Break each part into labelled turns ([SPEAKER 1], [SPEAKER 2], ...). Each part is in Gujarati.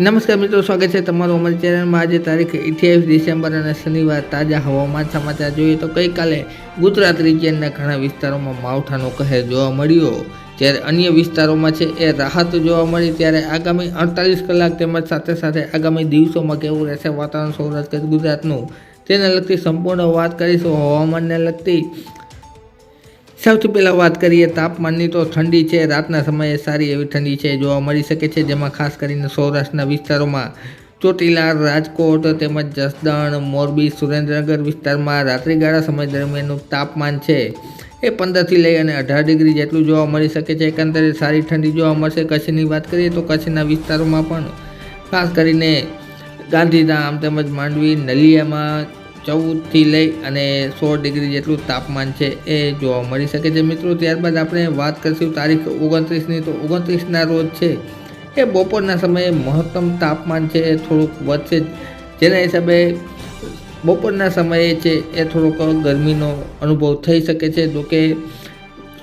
[SPEAKER 1] નમસ્કાર મિત્રો, સ્વાગત છે તમારું અમારી ચેનલમાં. આજે તારીખ અઠ્યાવીસ ડિસેમ્બર અને શનિવાર તાજા હવામાન સમાચાર જોઈએ તો ગઈકાલે ગુજરાત રિજિયનના ઘણા વિસ્તારોમાં માવઠાનો કહેર જોવા મળ્યો. જ્યારે અન્ય વિસ્તારોમાં છે એ રાહત જોવા મળી, ત્યારે આગામી અડતાલીસ કલાક તેમજ સાથે સાથે આગામી દિવસોમાં કેવું રહેશે વાતાવરણ સૌરાષ્ટ્ર ગુજરાતનું, તેને લગતી સંપૂર્ણ વાત કરીશું. હવામાનને લગતી સૌથી પહેલાં વાત કરીએ તાપમાનની તો ઠંડી છે, રાતના સમયે સારી એવી ઠંડી છે, જોવા મળી શકે છે, જેમાં ખાસ કરીને સૌરાષ્ટ્રના વિસ્તારોમાં ચોટીલા રાજકોટ તેમજ જસદણ, મોરબી, સુરેન્દ્રનગર વિસ્તારમાં રાત્રિગાળા સમય દરમિયાનનું તાપમાન છે. એ પંદરથી લઈ અને અઢાર ડિગ્રી જેટલું જોવા મળી શકે છે. એકંદરે સારી ઠંડી જોવા મળશે. કચ્છની વાત કરીએ તો કચ્છના વિસ્તારોમાં પણ ખાસ કરીને ગાંધીધામ તેમજ માંડવી, નલિયામાં ચૌદથી લઈ અને સોળ ડિગ્રી જેટલું તાપમાન છે એ જોવા મળી શકે છે. મિત્રો, ત્યારબાદ આપણે વાત કરીશું તારીખ ઓગણત્રીસની. તો ઓગણત્રીસના રોજ છે એ બપોરના સમયે મહત્તમ તાપમાન છે એ થોડુંક વધશે જેના હિસાબે બપોરના સમયે છે એ થોડોક ગરમીનો અનુભવ થઈ શકે છે. જોકે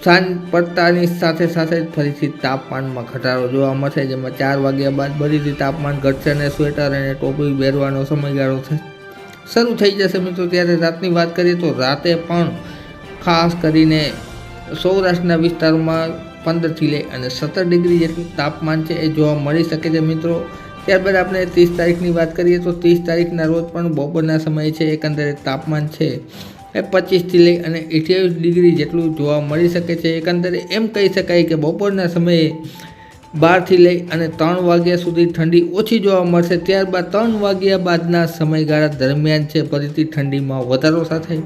[SPEAKER 1] સાંજ પડતાની સાથે સાથે ફરીથી તાપમાનમાં ઘટાડો જોવા મળશે, જેમાં ચાર વાગ્યા બાદ ફરીથી તાપમાન ઘટશે અને સ્વેટર અને ટોપી પહેરવાનો સમયગાળો થશે. શરૂ થઈ જશે મિત્રો. ત્યારે રાતની વાત કરીએ તો રાતે પણ ખાસ કરીને સૌરાષ્ટ્રના વિસ્તારોમાં પંદરથી લઈ અને સત્તર ડિગ્રી જેટલું તાપમાન છે એ જોવા મળી શકે છે મિત્રો. ત્યારબાદ આપણે ત્રીસ તારીખની વાત કરીએ તો ત્રીસ તારીખના રોજ પણ બપોરના સમયે છે, એકંદરે તાપમાન છે એ પચીસથી લઈ અને અઠ્યાવીસ ડિગ્રી જેટલું જોવા મળી શકે છે. એકંદરે એમ કહી શકાય કે બપોરના સમયે બારથી લઈ અને ત્રણ વાગ્યા સુધી ઠંડી ઓછી જોવા મળશે. ત્યારબાદ ત્રણ વાગ્યા બાદના સમયગાળા દરમિયાન છે, ફરીથી ઠંડીમાં વધારો સાથે.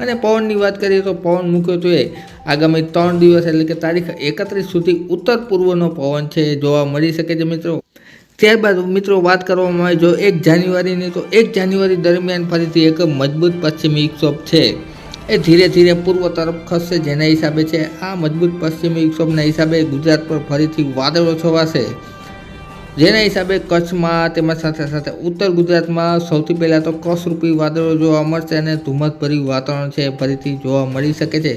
[SPEAKER 1] અને પવનની વાત કરીએ તો પવન મુખ્યત્વે આગામી ત્રણ દિવસ, એટલે કે તારીખ એકત્રીસ સુધી ઉત્તર પૂર્વનો પવન છે જોવા મળી શકે છે મિત્રો. ત્યારબાદ મિત્રો વાત કરવામાં આવે, જો એક જાન્યુઆરીની, તો એક જાન્યુઆરી દરમિયાન ફરીથી એક મજબૂત પશ્ચિમી વિક્ષોભ છે. એ ધીરે ધીરે પૂર્વ તરફ ખસશે જેના હિસાબે છે આ મજબૂત પશ્ચિમી વિક્ષોભના હિસાબે ગુજરાત પર ફરીથી વાદળો છવાશે. જેના હિસાબે કચ્છમાં તેમજ સાથે સાથે ઉત્તર ગુજરાતમાં સૌથી પહેલાં તો કસરૂપી વાદળો જોવા મળશે અને ધુમ્મસભર્યું વાતાવરણ છે ફરીથી જોવા મળી શકે છે.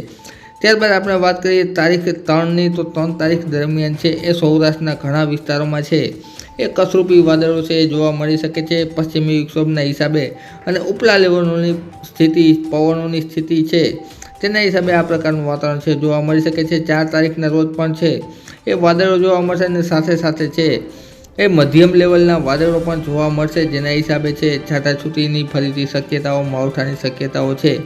[SPEAKER 1] ત્યારબાદ આપણે વાત કરીએ તારીખ ત્રણની, તો ત્રણ તારીખ દરમિયાન છે એ સૌરાષ્ટ્રના ઘણા વિસ્તારોમાં છે. એ કસરૂપી વાદળો છે એ જોવા મળી શકે છે પશ્ચિમી વિક્ષોભના હિસાબે. અને ઉપલા લેવલોની સ્થિતિ, પવનોની સ્થિતિ છે. તેના હિસાબે આ પ્રકારનું વાતાવરણ છે, જોવા મળી શકે છે. ચાર તારીખના રોજ પણ છે. એ વાદળો જોવા મળશે અને સાથે સાથે છે. એ મધ્યમ લેવલના વાદળો પણ જોવા મળશે, જેના હિસાબે છે છાટાછૂટીની ફરીથી શક્યતાઓ, માવઠાની શક્યતાઓ છે.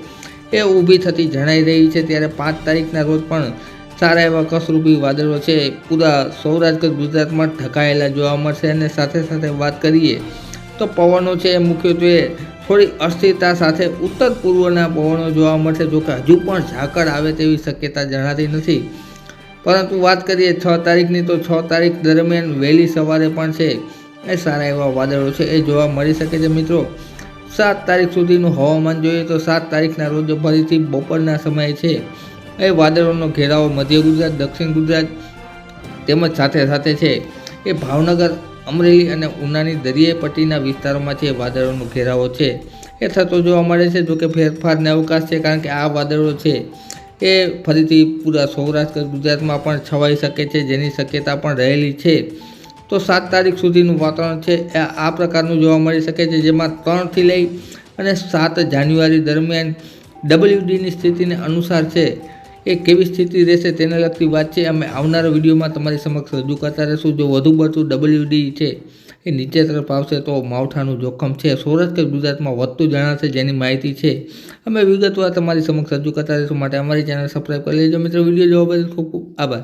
[SPEAKER 1] એ ઊભી થતી જણાઈ રહી છે, ત્યારે પાંચ તારીખના રોજ પણ સારા એવા કસરૂપી વાદળો છે. પૂરા સૌરાષ્ટ્ર ગુજરાતમાં ઢકાયેલા જોવા મળશે અને સાથે સાથે વાત કરીએ તો પવનો છે એ મુખ્યત્વે થોડી અસ્થિરતા સાથે ઉત્તર પૂર્વના પવનો જોવા મળશે જોકે હજુ પણ ઝાકળ આવે તેવી શક્યતા જણાતી નથી. પરંતુ વાત કરીએ છ તારીખની તો છ તારીખ દરમિયાન વહેલી સવારે પણ છે. એ સારા એવા વાદળો છે એ જોવા મળી શકે છે મિત્રો. સાત તારીખ સુધીનું હવામાન જોઈએ તો સાત તારીખના રોજ ફરીથી બપોરના સમયે છે. એ વાદળોનો ઘેરાવો મધ્ય ગુજરાત, દક્ષિણ ગુજરાત તેમજ સાથે સાથે છે એ ભાવનગર, અમરેલી અને ઉનાની દરિયાઈ પટ્ટીના વિસ્તારોમાં છે વાદળોનો ઘેરાવો છે. એ થતો જોવા મળે છે જોકે ફેરફારને અવકાશ છે કારણ કે આ વાદળો છે એ ફરીથી પૂરા સૌરાષ્ટ્ર, ગુજરાતમાં પણ છવાઈ શકે છે, જેની શક્યતા પણ રહેલી છે. તો સાત તારીખ સુધીનું વાતાવરણ છે એ આ પ્રકારનું જોવા મળી શકે છે જેમાં ત્રણથી લઈ અને સાત જાન્યુઆરી દરમિયાન ડબલ્યુડીની સ્થિતિને અનુસાર છે એ કેવી સ્થિતિ રહેશે તેને લગતી વાત છે. અમે આવનારા વિડીયોમાં તમારી સમક્ષ રજૂ કરતા રહીશું. જો વધુ પડતું ડબલ્યુડી છે એ નીચે તરફ આવશે તો માવઠાનું જોખમ છે. સૌરાષ્ટ્ર ગુજરાતમાં વધતું જણાશે જેની માહિતી છે. અમે વિગતવાર તમારી સમક્ષ રજૂ કરતા રહીશું. માટે અમારી ચેનલ સબસ્ક્રાઈબ કરી લેજો. મિત્રો, વીડિયો જોવા બદલ ખૂબ ખૂબ આભાર.